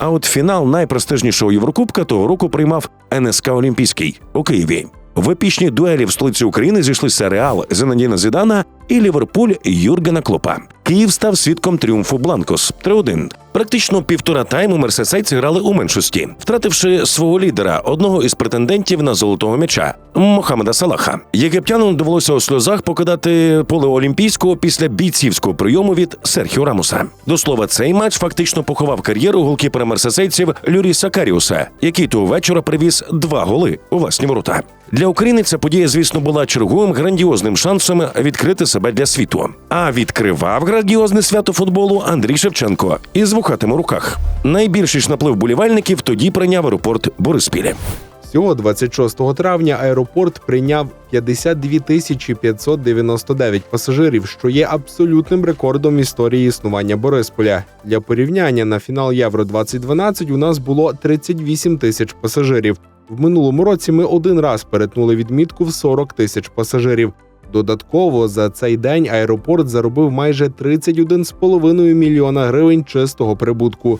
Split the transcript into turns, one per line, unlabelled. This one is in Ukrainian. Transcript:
А от фінал найпрестижнішого Єврокубка того року приймав НСК Олімпійський у Києві. В епічній дуелі в столиці України зійшлися Реал Зенадіна Зідана і Ліверпуль Юргена Клопа. Київ став свідком тріумфу Бланкос 3-1. Практично півтора тайму мерсесайці грали у меншості, втративши свого лідера, одного із претендентів на золотого м'яча Мохамеда Салаха. Єгиптянам довелося у сльозах покидати поле Олімпійського після бійцівського прийому від Серхіо Рамоса. До слова, цей матч фактично поховав кар'єру голкіпера мерсесейців Люріса Каріуса, який того вечора привіз два голи у власні ворота. Для України ця подія, звісно, була черговим грандіозним шансом відкрити себе для світу. А відкривав грандіозне свято футболу Андрій Шевченко із вухатим руках. Найбільший ж наплив болівальників тоді прийняв аеропорт Бориспілі.
Всього 26 травня аеропорт прийняв 52 тисячі 599 пасажирів, що є абсолютним рекордом історії існування Борисполя. Для порівняння на фінал Євро 2012 у нас було 38 тисяч пасажирів. В минулому році ми один раз перетнули відмітку в 40 тисяч пасажирів. Додатково за цей день аеропорт заробив майже 31,5 мільйона гривень чистого прибутку.